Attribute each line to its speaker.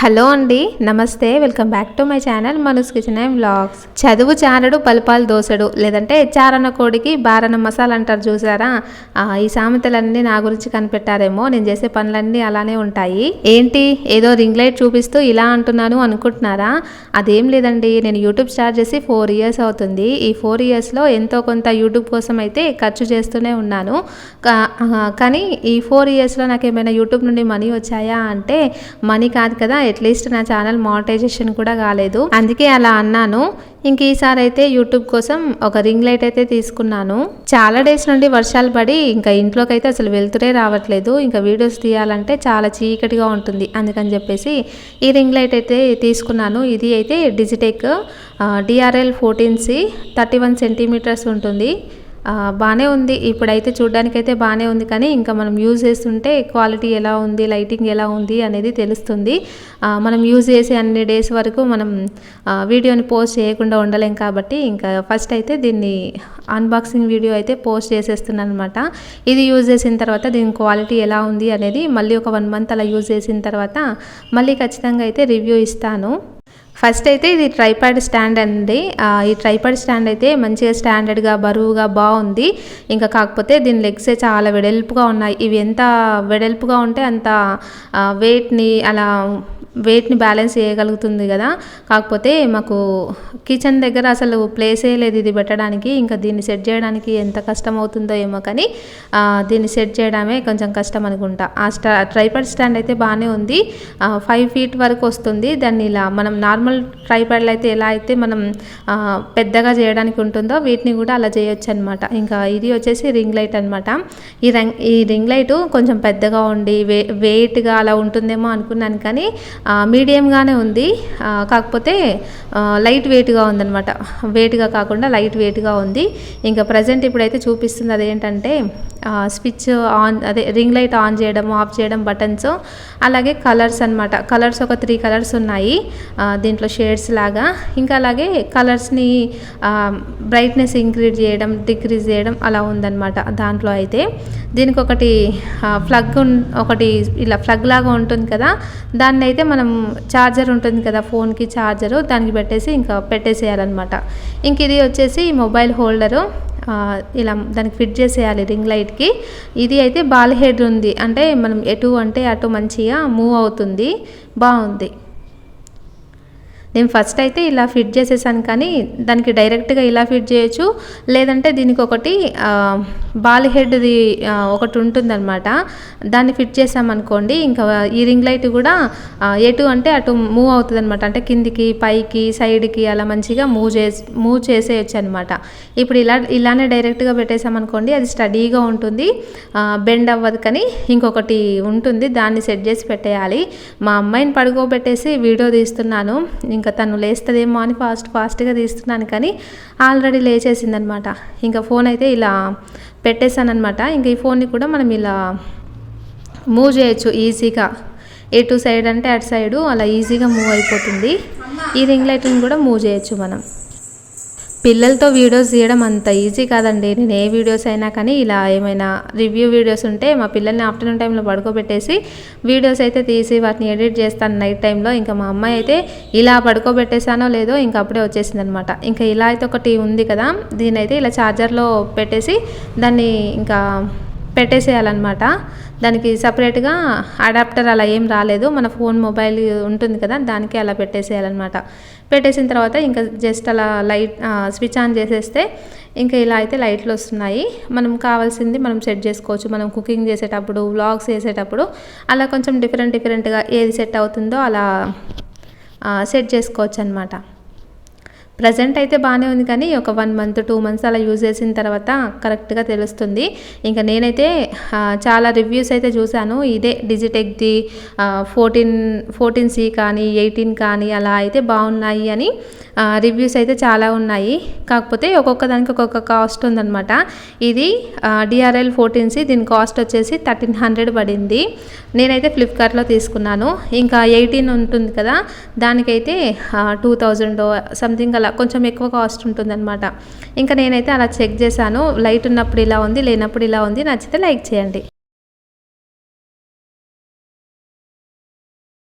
Speaker 1: Hello అండి నమస్తే. Welcome back to my channel Manas kitchen and vlogs. చదువు చారడు పలుపాలు దోసడు లేదంటే చారన కోడికి బారన మసాలా అంటారు చూసారా? ఈ సామెతలన్నీ నా గురించి కనిపెట్టారేమో. నేను చేసే పనులన్నీ అలానే ఉంటాయి. ఏంటి? ఏదో రింగ్ లైట్ చూపిస్తూ ఇలా అంటున్నాను అనుకుంటున్నారా? అదేం లేదండి. నేను యూట్యూబ్ స్టార్ట్ చేసి ఫోర్ ఇయర్స్ అవుతుంది. ఈ ఫోర్ ఇయర్స్లో ఎంతో కొంత యూట్యూబ్ కోసం అయితే ఖర్చు చేస్తూనే ఉన్నాను. కానీ ఈ ఫోర్ ఇయర్స్లో నాకు ఏమైనా యూట్యూబ్ నుండి మనీ వచ్చాయా అంటే మనీ కాదు కదా అట్లీస్ట్ నా ఛానల్ మానిటైజేషన్ కూడా కాలేదు. అందుకే అలా అన్నాను. ఇంక ఈసారి అయితే యూట్యూబ్ కోసం ఒక రింగ్ లైట్ అయితే తీసుకున్నాను. చాలా డేస్ నుండి వర్షాలు పడి ఇంకా ఇంట్లోకి అయితే అసలు వెళ్తురే రావట్లేదు. ఇంకా వీడియోస్ తీయాలంటే చాలా చీకటిగా ఉంటుంది. అందుకని చెప్పేసి ఈ రింగ్ లైట్ అయితే తీసుకున్నాను. ఇది అయితే Digitek DRL fourteen C thirty one centimetres ఉంటుంది. బాగానే ఉంది. ఇప్పుడైతే చూడడానికైతే బాగానే ఉంది కానీ ఇంకా మనం యూజ్ చేస్తుంటే క్వాలిటీ ఎలా ఉంది లైటింగ్ ఎలా ఉంది అనేది తెలుస్తుంది. మనం యూజ్ చేసే అన్ని డేస్ వరకు మనం వీడియోని పోస్ట్ చేయకుండా ఉండలేం కాబట్టి ఇంకా ఫస్ట్ అయితే దీన్ని అన్బాక్సింగ్ వీడియో అయితే పోస్ట్ చేసేస్తున్నాను అనమాట ఇది యూజ్ చేసిన తర్వాత దీని క్వాలిటీ ఎలా ఉంది అనేది మళ్ళీ ఒక వన్ మంత్ అలా యూజ్ చేసిన తర్వాత మళ్ళీ ఖచ్చితంగా అయితే రివ్యూ ఇస్తాను. ఫస్ట్ అయితే ఇది ట్రైపాడ్ స్టాండ్ అండి. ఈ ట్రైపాడ్ స్టాండ్ అయితే మంచిగా స్టాండర్డ్గా బరువుగా బాగుంది. ఇంకా కాకపోతే దీని లెగ్సే చాలా వెడల్పుగా ఉన్నాయి. ఇవి ఎంత వెడల్పుగా ఉంటే అంత వెయిట్ని అలా వెయిట్ని బ్యాలెన్స్ చేయగలుగుతుంది కదా. కాకపోతే మాకు కిచెన్ దగ్గర అసలు ప్లేసే లేదు ఇది పెట్టడానికి. ఇంకా దీన్ని సెట్ చేయడానికి ఎంత కష్టం అవుతుందో ఏమో కానీ దీన్ని సెట్ చేయడమే కొంచెం కష్టం అనుకుంటా. ఆ స్టా ట్రైపాడ్ స్టాండ్ అయితే బాగానే ఉంది. ఫైవ్ ఫీట్ వరకు వస్తుంది. దాన్ని ఇలా మనం నార్మల్ ట్రైపాడ్లు అయితే ఎలా అయితే మనం పెద్దగా చేయడానికి ఉంటుందో వీటిని కూడా అలా చేయొచ్చు అనమాట ఇంకా ఇది వచ్చేసి రింగ్ లైట్ అనమాట ఈ రంగ్ ఈ రింగ్ లైట్ కొంచెం పెద్దగా ఉండి వే వెయిట్గా అలా ఉంటుందేమో అనుకున్నాను కానీ మీడియంగానే ఉంది. కాకపోతే లైట్ వెయిట్గా ఉందన్నమాట. వెయిట్గా కాకుండా లైట్ వెయిట్గా ఉంది. ఇంకా ప్రజెంట్ ఇప్పుడైతే చూపిస్తుంది అదేంటంటే స్విచ్ ఆన్ అదే రింగ్ లైట్ ఆన్ చేయడం ఆఫ్ చేయడం బటన్స్ అలాగే కలర్స్ అన్నమాట. కలర్స్ ఒక త్రీ కలర్స్ ఉన్నాయి. దీంట్లో షేడ్స్ లాగా. ఇంకా అలాగే కలర్స్ని బ్రైట్నెస్ ఇంక్రీజ్ చేయడం డిక్రీజ్ చేయడం అలా ఉందన్నమాట దాంట్లో అయితే. దీనికి ఒకటి ఫ్లగ్ ఒకటి ఇలా ఫ్లగ్ లాగా ఉంటుంది కదా. దాన్ని అయితే మనం ఛార్జర్ ఉంటుంది కదా ఫోన్కి ఛార్జరు దానికి పెట్టేసి ఇంకా పెట్టేసేయాలన్నమాట. ఇంక ఇది వచ్చేసి మొబైల్ హోల్డరు ఇలా దానికి ఫిట్ చేసేయాలి రింగ్ లైట్కి ఇది అయితే బాల్ హెడ్ ఉంది అంటే మనం ఎటు అంటే అటు మంచిగా మూవ్ అవుతుంది బాగుంది. నేను ఫస్ట్ అయితే ఇలా ఫిట్ చేసేసాను కానీ దానికి డైరెక్ట్గా ఇలా ఫిట్ చేయొచ్చు. లేదంటే దీనికి ఒకటి బాల్ హెడ్ది ఒకటి ఉంటుందన్నమాట. దాన్ని ఫిట్ చేసామనుకోండి ఇంకా ఈ రింగ్ లైట్ కూడా ఎటు అంటే అటు మూవ్ అవుతుంది అనమాట అంటే కిందికి పైకి సైడ్కి అలా మంచిగా మూవ్ చేసి మూవ్ చేసేయచ్చు అనమాట ఇప్పుడు ఇలా ఇలానే డైరెక్ట్గా పెట్టేసామనుకోండి అది స్టడీగా ఉంటుంది. బెండ్ అవ్వదు కానీ ఇంకొకటి ఉంటుంది దాన్ని సెట్ చేసి పెట్టేయాలి. మా అమ్మాయిని పడుకోబెట్టేసి వీడియో తీస్తున్నాను. ఇంకా తను లేస్తుందేమో అని ఫాస్ట్ ఫాస్ట్గా తీస్తున్నాను కానీ ఆల్రెడీ లేచేసిందనమాట. ఇంకా ఫోన్ అయితే ఇలా పెట్టేశానమాట ఇంకా ఈ ఫోన్ని కూడా మనం ఇలా మూవ్ చేయొచ్చు ఈజీగా. ఎటు సైడ్ అంటే అటు సైడు అలా ఈజీగా మూవ్ అయిపోతుంది. ఈ రింగ్ లైట్ని కూడా మూవ్ చేయొచ్చు మనం. పిల్లలతో వీడియోస్ తీయడం అంత ఈజీ కాదండి. నేను ఏ వీడియోస్ అయినా కానీ ఇలా ఏమైనా రివ్యూ వీడియోస్ ఉంటే మా పిల్లల్ని ఆఫ్టర్నూన్ టైంలో పడుకోబెట్టేసి వీడియోస్ అయితే తీసి వాటిని ఎడిట్ చేస్తాను నైట్ టైంలో. ఇంకా మా అమ్మాయి అయితే ఇలా పడుకోబెట్టేసానో లేదో ఇంకా అప్పుడే వచ్చేసింది అనమాట ఇంకా ఇలా అయితే ఒకటి ఉంది కదా దీని అయితే ఇలా ఛార్జర్లో పెట్టేసి దాన్ని ఇంకా పెట్టేసేయాలన్నమాట. దానికి సపరేట్గా అడాప్టర్ అలా ఏం రాలేదు. మన ఫోన్ మొబైల్ ఉంటుంది కదా దానికి అలా పెట్టేసేయాలన్నమాట. పెట్టేసిన తర్వాత ఇంకా జస్ట్ అలా లైట్ స్విచ్ ఆన్ చేసేస్తే ఇంకా ఇలా అయితే లైట్లు వస్తున్నాయి. మనం కావాల్సింది మనం సెట్ చేసుకోవచ్చు. మనం కుకింగ్ చేసేటప్పుడు వ్లాగ్స్ చేసేటప్పుడు అలా కొంచెం డిఫరెంట్ డిఫరెంట్గా ఏది సెట్ అవుతుందో అలా సెట్ చేసుకోవచ్చు అనమాట ప్రజెంట్ అయితే బాగానే ఉంది కానీ ఒక వన్ మంత్ టూ మంత్స్ అలా యూజ్ చేసిన తర్వాత కరెక్ట్గా తెలుస్తుంది. ఇంకా నేనైతే చాలా రివ్యూస్ అయితే చూశాను. ఇదే డిజిటెక్ది ఫోర్టీన్ ఫోర్టీన్ సి కానీ ఎయిటీన్ కానీ అలా అయితే బాగున్నాయి అని రివ్యూస్ అయితే చాలా ఉన్నాయి. కాకపోతే ఒక్కొక్క దానికి ఒక్కొక్క కాస్ట్ ఉందన్నమాట. ఇది డిఆర్ఎల్ ఫోర్టీన్ సి దీని కాస్ట్ వచ్చేసి థర్టీన్ హండ్రెడ్ పడింది. నేనైతే ఫ్లిప్కార్ట్లో తీసుకున్నాను. ఇంకా ఎయిటీన్ ఉంటుంది కదా దానికైతే టూ థౌజండ్ సంథింగ్ అలా అలా కొంచెం ఎక్కువ కాస్ట్ ఉంటుందన్నమాట. ఇంకా నేనైతే అలా చెక్ చేశాను. లైట్ ఉన్నప్పుడు ఇలా ఉంది లేనప్పుడు ఇలా ఉంది. నచ్చితే లైక్ చేయండి.